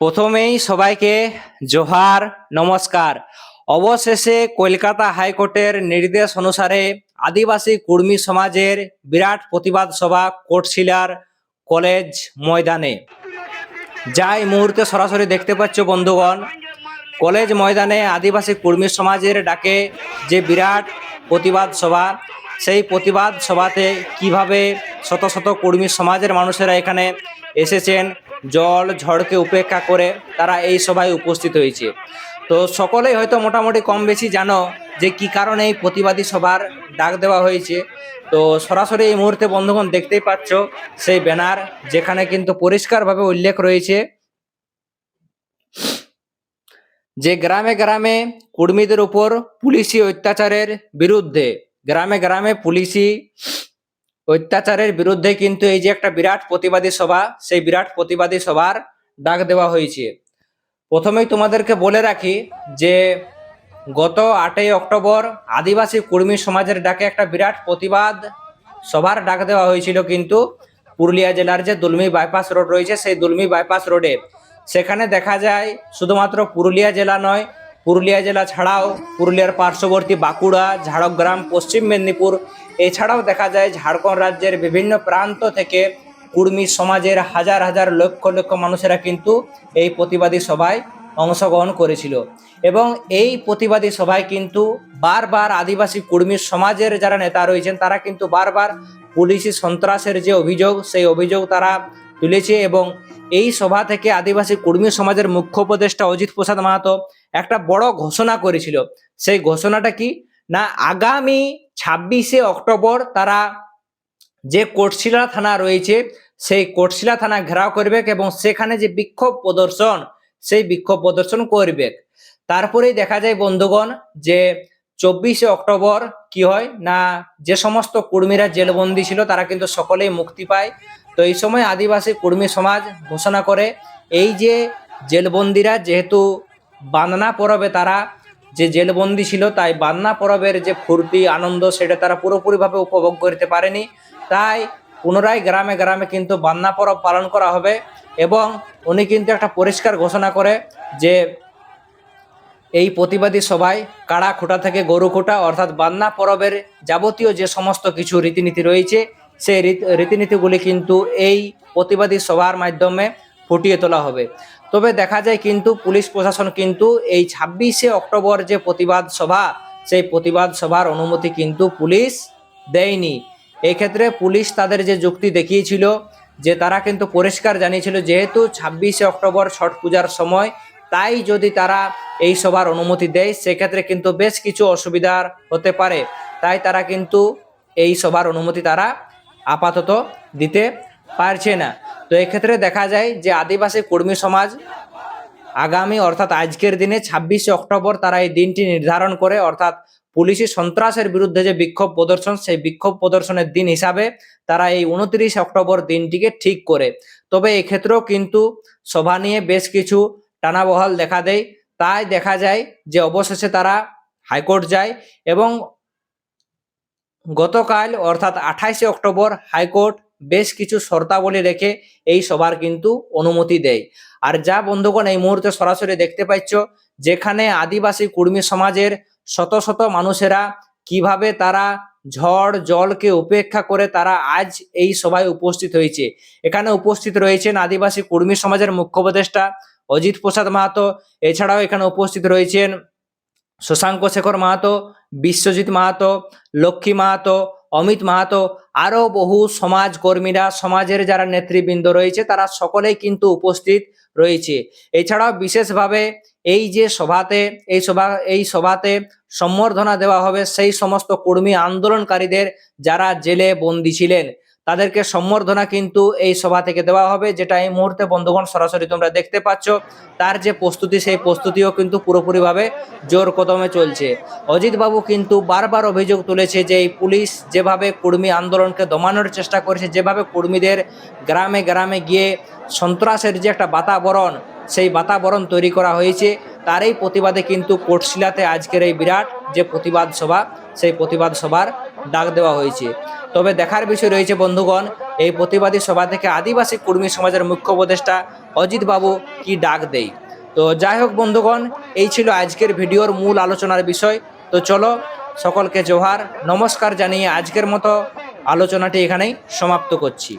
প্রথমেই সবাইকে জোহার, নমস্কার। অবশেষে কলকাতা হাইকোর্টের নির্দেশ অনুসারে আদিবাসী কুর্মী সমাজের বিরাট প্রতিবাদ সভা কোটশিলার কলেজ ময়দানে। যা এই মুহূর্তে সরাসরি দেখতে পাচ্ছ বন্ধুগণ। কলেজ ময়দানে আদিবাসী কুর্মী সমাজের ডাকে যে বিরাট প্রতিবাদ সভা, সেই প্রতিবাদ সভাতে কীভাবে শত শত কর্মী সমাজের মানুষেরা এখানে এসেছেন জল ঝড়কে উপেক্ষা করে তারা এই সভায় উপস্থিত হয়েছে। তো সকলেই হয়তো মোটামুটি কম বেশি জানো যে কি কারণে এই প্রতিবাদী সভার ডাক দেওয়া হয়েছে। তো সরাসরি এই মুহূর্তে বন্ধুগণ দেখতেই পাচ্ছ সেই ব্যানার যেখানে কিন্তু পরিষ্কারভাবে উল্লেখ রয়েছে যে গ্রামে গ্রামে কর্মীদের উপর পুলিশি অত্যাচারের বিরুদ্ধে, গ্রামে গ্রামে পুলিশি অত্যাচারের বিরুদ্ধে কিন্তু এই যে একটা বিরাট প্রতিবাদী সভা, সেই বিরাট প্রতিবাদী সভার ডাক দেওয়া হয়েছে। প্রথমেই তোমাদেরকে বলে রাখি যে, গত আটই অক্টোবর আদিবাসী কর্মী সমাজের ডাকে একটা বিরাট প্রতিবাদ সভার ডাক দেওয়া হয়েছিল কিন্তু পুরুলিয়া জেলার যে দুলমি বাইপাস রোড রয়েছে, সেই দুলমি বাইপাস রোডে। সেখানে দেখা যায় শুধুমাত্র পুরুলিয়া জেলা নয় পুরুলিয়া জেলা ছাড়াও পুরুলিয়ার পার্শ্ববর্তী বাঁকুড়া, ঝাড়গ্রাম, পশ্চিম মেদিনীপুর। এছাড়াও দেখা যায় ঝাড়খণ্ড রাজ্যের বিভিন্ন প্রান্ত থেকে কুর্মী সমাজের হাজার হাজার লক্ষ লক্ষ মানুষেরা কিন্তু এই প্রতিবাদী সভায় অংশগ্রহণ করেছিল। এবং এই প্রতিবাদী সভায় কিন্তু বারবার আদিবাসী কুর্মী সমাজের যারা নেতা রয়েছেন, তারা কিন্তু বারবার পুলিশি সন্ত্রাসের যে অভিযোগ, সেই অভিযোগ তারা তুলেছে এবং এই সভা থেকে আদিবাসী কর্মী সমাজের মুখ্য উপদেষ্টা অজিত প্রসাদ মাহাতো একটা বড় ঘোষণা করেছিল। সেই ঘোষণাটা কি? না, আগামী ছাব্বিশে অক্টোবর তারা যে কোটশিলা থানা রয়েছে, সেই কোটশিলা থানা ঘেরাও করবে এবং সেখানে যে বিক্ষোভ প্রদর্শন, সেই বিক্ষোভ প্রদর্শন করবে। তারপরেই দেখা যায়, বন্ধুগণ, যে চব্বিশে অক্টোবর কি হয়? না, যে সমস্ত কর্মীরা জেলবন্দি ছিল, তারা কিন্তু সকলেই মুক্তি পায়। তো এই সময় আদিবাসী কর্মী সমাজ ঘোষণা করে, এই যে জেলবন্দিরা যেহেতু বান্দনা পরবে তারা, যে জেলবন্দি ছিল তাই বান্না পরবের যে ফুর্তি, আনন্দ সেটা তারা পুরোপুরিভাবে উপভোগ করতে পারেনি। তাই পুনরায় গ্রামে গ্রামে কিন্তু বান্না পরব পালন করা হবে এবং উনি কিন্তু একটা পরিষ্কার ঘোষণা করে যে এই প্রতিবাদী সভায় কাড়া খোটা থেকে গরু খোটা অর্থাৎ বান্না পরবের যাবতীয় যে সমস্ত কিছু রীতিনীতি রয়েছে সেই রীতি- রীতিনীতিগুলি কিন্তু এই প্রতিবাদী সভার মাধ্যমে ফুটিয়ে তোলা হবে। তবে দেখা যায় কিন্তু পুলিশ প্রশাসন কিন্তু এই ছাব্বিশে অক্টোবর যে প্রতিবাদ সভা, সেই প্রতিবাদ সভার অনুমতি কিন্তু পুলিশ দেয়নি। এক্ষেত্রে পুলিশ তাদের যে যুক্তি দেখিয়েছিল, যে তারা কিন্তু পরিষ্কার জানিয়েছিল, যেহেতু ছাব্বিশে অক্টোবর ছট পূজার সময়, তাই যদি তারা এই সভার অনুমতি দেয়, সেক্ষেত্রে কিন্তু বেশ কিছু অসুবিধার হতে পারে। তাই তারা কিন্তু এই সভার অনুমতি তারা আপাতত দিতে পারছে না। তো এক্ষেত্রে দেখা যায় যে আদিবাসী কর্মী সমাজ আগামী অর্থাৎ আজকের দিনে ছাব্বিশে অক্টোবর তারা এই দিনটি নির্ধারণ করে, অর্থাৎ পুলিশি সন্ত্রাসের বিরুদ্ধে যে বিক্ষোভ প্রদর্শন, সেই বিক্ষোভ প্রদর্শনের দিন হিসাবে তারা এই উনত্রিশ অক্টোবর দিনটিকে ঠিক করে। তবে এক্ষেত্রেও কিন্তু সভা নিয়ে বেশ কিছু টানাবহাল দেখা দেয়। তাই দেখা যায় যে অবশেষে তারা হাইকোর্ট যায় এবং গতকাল, অর্থাৎ আঠাইশে অক্টোবর, হাইকোর্ট বেশ কিছু শর্তাবলী রেখে এই সভার কিন্তু অনুমতি দেয়। আর যা বন্ধুগণ এই মুহূর্তে সরাসরি দেখতে পাচ্ছ, যেখানে আদিবাসী কুর্মী সমাজের শত শত মানুষেরা কীভাবে তারা ঝড় জলকে উপেক্ষা করে তারা আজ এই সভায় উপস্থিত হয়েছে। এখানে উপস্থিত রয়েছেন আদিবাসী কুর্মী সমাজের মুখ্য উপদেষ্টা অজিত প্রসাদ মাহাতো, এছাড়াও এখানে উপস্থিত রয়েছেন শশাঙ্ক শেখর মাহাতো বিশ্বজিৎ মাহাতো, লক্ষ্মী মাহাতো, অমিত মাহাতো, আরও বহু সমাজকর্মীরা, সমাজের যারা নেতৃবৃন্দ রয়েছে, তারা সকলেই কিন্তু উপস্থিত রয়েছে। এছাড়াও বিশেষভাবে এই যে সভাতে, এই সভা, এই সভাতে সম্বর্ধনা দেওয়া হবে সেই সমস্ত কর্মী আন্দোলনকারীদের যারা জেলে বন্দী ছিলেন। তাদেরকে সম্বর্ধনা কিন্তু এই সভা থেকে দেওয়া হবে, যেটা এই মুহূর্তে বন্ধুগণ সরাসরি তোমরা দেখতে পাচ্ছ। তার যে প্রস্তুতি, সেই প্রস্তুতিও কিন্তু পুরোপুরিভাবে জোর কদমে চলছে। অজিত বাবু কিন্তু বারবার অভিযোগ তুলেছে যে এই পুলিশ যেভাবে কর্মী আন্দোলনকে দমানোর চেষ্টা করেছে, যেভাবে কর্মীদের গ্রামে গ্রামে গিয়ে সন্ত্রাসের যে একটা বাতাবরণ, সেই বাতাবরণ তৈরি করা হয়েছে তারই প্রতিবাদে কিন্তু কোটশিলাতে আজকের এই বিরাট যে প্রতিবাদ সভা, সেই প্রতিবাদ সভার ডাক দেওয়া হয়েছে। তবে দেখার বিষয় রয়েছে, বন্ধুগণ, এই প্রতিবাদী সভা থেকে আদিবাসী কুর্মী সমাজের মুখ্য উপদেষ্টা অজিত বাবু কি ডাক দেই? তো যাই হোক, বন্ধুগণ, এই ছিল আজকের ভিডিওর মূল আলোচনার বিষয়। তো চলো, সকলকে জোহার, নমস্কার জানিয়ে আজকের মতো আলোচনাটি এখানেই সমাপ্ত করছি।